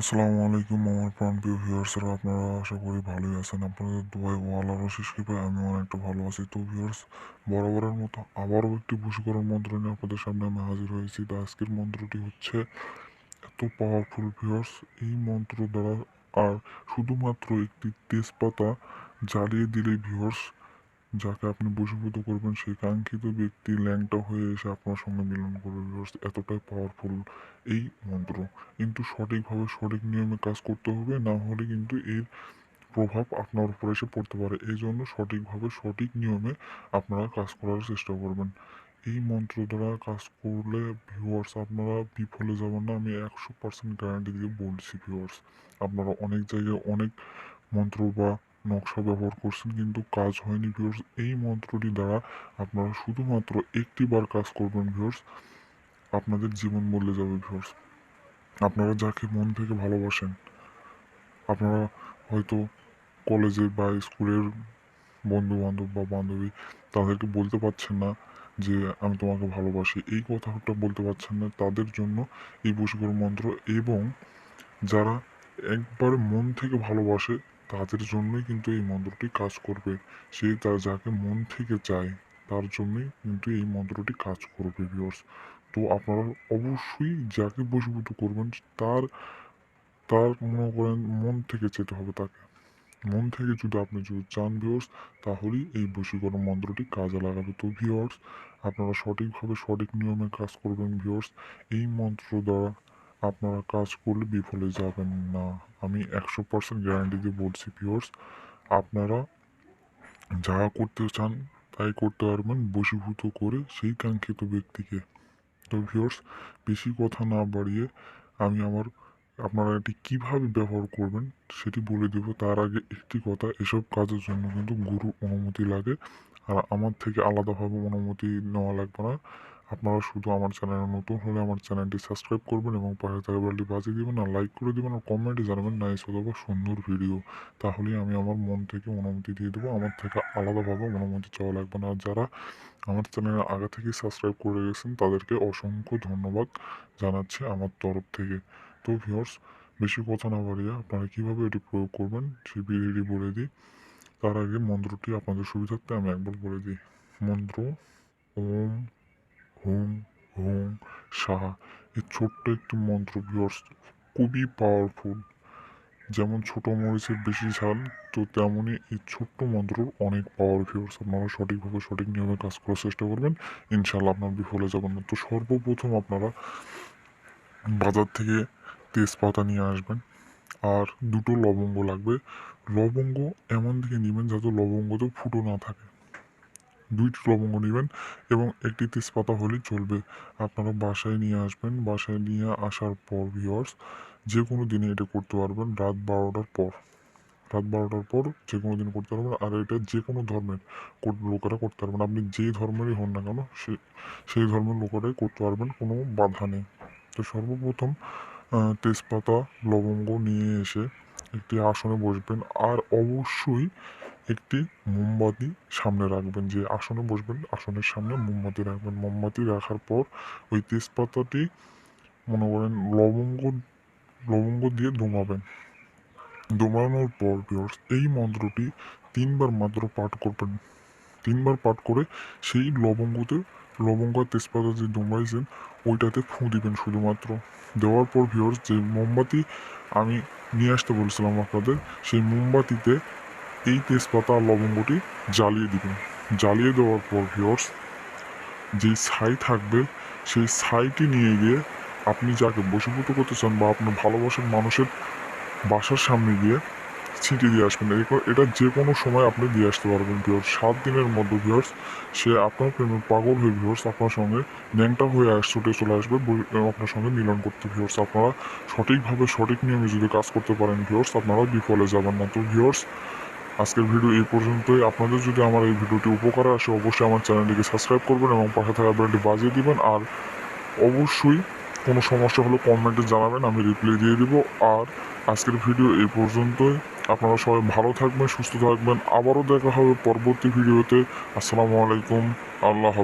আসসালামু আলাইকুম আমার প্রাণপ্রিয় ভিউয়ার্সরা আপনারা আশা করি ভালোই আছেন। আপনাদের দুবাই ও আল্লাহর অশেষ কৃপায় আমি অনেকটা ভালো আছি। তো ভিউয়ার্স বরাবরের মতো আবারও একটি বশীকরণ মন্ত্র নিয়ে আপনাদের সামনে আমি হাজির হয়েছি। তো আজকের মন্ত্রটি হচ্ছে, এত পাওয়ারফুল ভিউয়ার্স এই মন্ত্র দ্বারা আর শুধুমাত্র একটি তেজপাতা জ্বালিয়ে দিলে ভিউয়ার্স যাকে আপনি বশীভূত করবেন, সেই কাঙ্ক্ষিত ব্যক্তি ল্যাংটা হয়ে এসে আপনার সঙ্গে মিলন করবে এতটাই পাওয়ারফুল এই মন্ত্র। কিন্তু সঠিকভাবে সঠিক নিয়মে কাজ করতে হবে, না হলে কিন্তু এর প্রভাব আপনার উপর এসে পড়তে পারে। এই জন্য সঠিকভাবে সঠিক নিয়মে আপনারা কাজ করার চেষ্টা করবেন। এই মন্ত্র দ্বারা কাজ করলে ভিউয়ার্স আপনারা বিফলে যাবেন না। আমি একশো পার্সেন্ট গ্যারান্টি দিয়ে বলছি ভিউয়ার্স আপনারা অনেক জায়গায় অনেক মন্ত্র বা নকশা ব্যবহার করছেন কিন্তু কাজ হয়নি ভিউয়ার্স এই মন্ত্রটি দ্বারা আপনারা শুধুমাত্র একটি বার কাজ করবেন ভিউয়ার্স আপনাদের জীবন বদলে যাবে ভিউয়ার্স আপনারা যাকে মন থেকে ভালোবাসেন, আপনারা হয়তো কলেজে বা স্কুলের বন্ধু বান্ধব বা বান্ধবী, তাদেরকে বলতে পারছেন না যে, আমি তোমাকে ভালোবাসি। এই কথাটা বলতে পারছেন না। তাদের জন্য এই বশীকরণ মন্ত্র এবং যারা একবার মন থেকে ভালোবাসে তাদের জন্যই কিন্তু এই মন্ত্রটি কাজ করবে। সে তার যাকে মন থেকে চায়, তার জন্যই কিন্তু এই মন্ত্রটি কাজ করবে ভিউয়ার্স তো আপনারা অবশ্যই যাকে বশীভূত করবেন, তার তার মনে করেন মন থেকে যেতে হবে তাকে। মন থেকে যদি আপনি যদি চান ভিওর্স তাহলেই এই বশীকরণ মন্ত্রটি কাজে লাগাবে। তো ভিওর্স আপনারা সঠিকভাবে সঠিক নিয়মে কাজ করবেন ভিওর্স এই মন্ত্র দ্বারা আপনারা কাজ করলে বিফলে যাবেন না। আমি একশো পার্সেন্ট গ্যারান্টি দিয়ে বলছি ভিওর্স আপনারা যা করতে চান তাই করতে পারবেন, বশীভূত করে সেই কাঙ্ক্ষিত ব্যক্তিকে। তো ভিওর্স বেশি কথা না বাড়িয়ে আমি আমার, আপনারা এটি কীভাবে ব্যবহার করবেন সেটি বলে দেব। তার আগে একটি কথা, এসব কাজের জন্য কিন্তু গুরু অনুমতি লাগে। আর আমার থেকে আলাদাভাবে অনুমতি নেওয়া লাগবে না। আপনারা শুধু আমার চ্যানেলে নতুন হলে আমার চ্যানেলটি সাবস্ক্রাইব করবেন এবং পাশে থাকা বেলটি বাজিয়ে দেবেন আর লাইক করে দেবেন আর কমেন্টে জানাবেন নাইস অথবা সুন্দর ভিডিও। তাহলে আমি আমার মন থেকে অনুমতি দিয়ে দেবো, আমার থেকে আলাদাভাবে অনুমতি চাওয়া লাগবে না। আর যারা আমার চ্যানেলে আগে থেকেই সাবস্ক্রাইব করে গেছেন, তাদেরকে অসংখ্য ধন্যবাদ জানাচ্ছি আমার তরফ থেকে। তো ভিউয়ার্স, বেশি কথা না বাড়িয়ে আপনারা কীভাবে এটি প্রয়োগ করবেন সেই বিধিটি বলে দিই। তার আগে মন্ত্রটি আপনাদের সুবিধার্থে আমি একবার বলে দিই। মন্ত্র, ওম হুম হুম সাহা এই ছোট্ট একটি মন্ত্র ভিউয়ার্স খুবই পাওয়ারফুল যেমন ছোট মরিচের বেশি ঝাল, তো তেমনই এই ছোট্ট মন্ত্র অনেক পাওয়ার ভিউর্স আপনারা সঠিকভাবে সঠিক নিয়মে কাজ করার চেষ্টা করবেন। ইনশাল্লাহ আপনার বিফলে যাবেন না। তো সর্বপ্রথম আপনারা বাজার থেকে তেজপাতা নিয়ে আসবেন। আর দুটো লবঙ্গ লাগবে। লবঙ্গ এমন দিকে নেবেন যাতে লবঙ্গতে ফুটো না থাকে। দুইটি লবঙ্গ নেবেন এবং একটি তেজপাতা হলেই চলবে। আপনারা বাসায় নিয়ে আসবেন। বাসায় নিয়ে আসার পর ভিওর্স যে কোনো দিনে এটা করতে পারবেন রাত বারোটার পর। রাত বারোটার পর যে কোনো দিন করতে পারবেন। আর এটা যে কোনো ধর্মের লোকেরা করতে পারবেন। আপনি যেই ধর্মেরই হন না কেন, সে, সেই ধর্মের লোকেরাই করতে পারবেন, কোনো বাধা নেই। তো সর্বপ্রথম তেজপাতা, লবঙ্গ নিয়ে এসে একটি আসনে বসবেন। আর অবশ্যই একটি মোমবাতি সামনে রাখবেন, যে আসনে বসবেন, আসনের সামনে মোমবাতি রাখবেন। মোমবাতি রাখার পর ওই তেজপাতাটি, মনে করেন লবঙ্গ লবঙ্গ দিয়ে দোমাবেন দোমানোর পর ভিউয়ার্স এই মন্ত্রটি তিনবার মাত্র পাঠ করবেন। তিনবার পাঠ করে সেই লবঙ্গতে, লবঙ্গ আর তেজপাতা যে দোমাইছেন ওইটাতে ফুঁ দিবেন শুধুমাত্র। দেওয়ার পর ভিউয়ার্স যে মোমবাতি আমি নিয়ে আসতে বলেছিলাম আপনাদের, সেই মোমবাতিতে এই তেজপাতা আর লবঙ্গটি জ্বালিয়ে দিবেন। জ্বালিয়ে দেওয়ার পর ভিউয়ার্স যেই ছাই থাকবে, সেই ছাইটি নিয়ে গিয়ে আপনি যাকে বশীভূত করতে চান বা আপনার ভালোবাসার মানুষের বাসার সামনে গিয়ে ছিটিয়ে দিয়ে আসবেন। এটা যে কোনো সময় আপনি দিয়ে আসতে পারবেন ভিউয়ার্স সাত দিনের মধ্যে ভিউয়ার্স সে আপনার প্রেমে পাগল হয়ে ভিওর্স আপনার সঙ্গে ন্যাংটা হয়ে আস ছুটে চলে আসবে আপনার সঙ্গে মিলন করতে। ভিওর্স আপনারা সঠিকভাবে সঠিক নিয়মে যদি কাজ করতে পারেন ভিউয়ার্স আপনারা বিফলে যাবেন না। তো ভিউয়ার্স আজকের ভিডিও এই পর্যন্তই। আপনাদের যদি আমার এই ভিডিওটি উপকারে আসে, অবশ্যই আমার চ্যানেলটিকে সাবস্ক্রাইব করবেন এবং পাশে থাকা বেলটি বাজিয়ে দিবেন। আর অবশ্যই কোনো সমস্যা হলে কমেন্টে জানাবেন, আমি রিপ্লাই দিয়ে দিব। আর আজকের ভিডিও এই পর্যন্তই। আপনারা সবাই ভালো থাকবেন, সুস্থ থাকবেন। আবারও দেখা হবে পরবর্তী ভিডিওতে। আসসালামু আলাইকুম। আল্লাহ